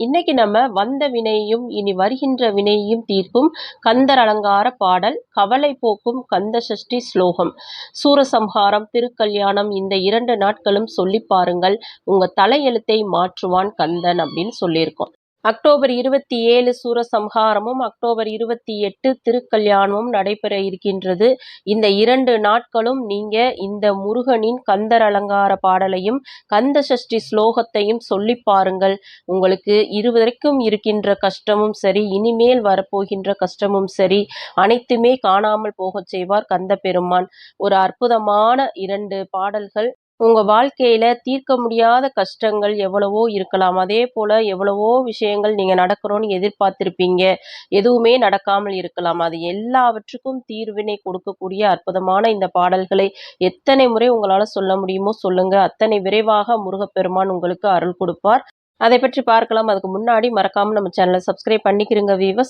இன்னைக்கு நம்ம வந்த வினையும் இனி வருகின்ற வினையையும் தீர்க்கும் கந்தர் அலங்கார பாடல் கவலை போக்கும் கந்த சஷ்டி ஸ்லோகம். சூரசம்ஹாரம் திருக்கல்யாணம் இந்த இரண்டு நாட்களும் சொல்லி பாருங்கள். உங்க தலையெழுத்தை மாற்றுவான் கந்தன் அப்படின்னு சொல்லியிருக்கோம். அக்டோபர் இருபத்தி ஏழு சூரசம்ஹாரமும் அக்டோபர் இருபத்தி எட்டு திருக்கல்யாணமும் நடைபெற இருக்கின்றது. இந்த இரண்டு நாட்களும் நீங்க இந்த முருகனின் கந்தர் அலங்கார பாடலையும் கந்த சஷ்டி ஸ்லோகத்தையும் சொல்லி பாருங்கள். உங்களுக்கு இருவரைக்கும் இருக்கின்ற கஷ்டமும் சரி இனிமேல் வரப்போகின்ற கஷ்டமும் சரி அனைத்துமே காணாமல் போகச் செய்வார் கந்த பெருமான் ஒரு அற்புதமான இரண்டு பாடல்கள் உங்கள் வாழ்க்கையில் தீர்க்க முடியாத கஷ்டங்கள் எவ்வளவோ இருக்கலாம். அதே போல் எவ்வளவோ விஷயங்கள் நீங்கள் நடக்கணும்னு எதிர்பார்த்துருப்பீங்க. எதுவுமே நடக்காமல் இருக்கலாம். அது எல்லாவற்றுக்கும் தீர்வினை கொடுக்கக்கூடிய அற்புதமான இந்த பாடல்களை எத்தனை முறை உங்களால் சொல்ல முடியுமோ சொல்லுங்கள் அத்தனை விரைவாக முருகப்பெருமான் உங்களுக்கு அருள் கொடுப்பார். அதை பற்றி பார்க்கலாம். அதுக்கு முன்னாடி மறக்காமல் நம்ம சேனலை சப்ஸ்கிரைப் பண்ணிக்கிறங்க வீவர்ஸ்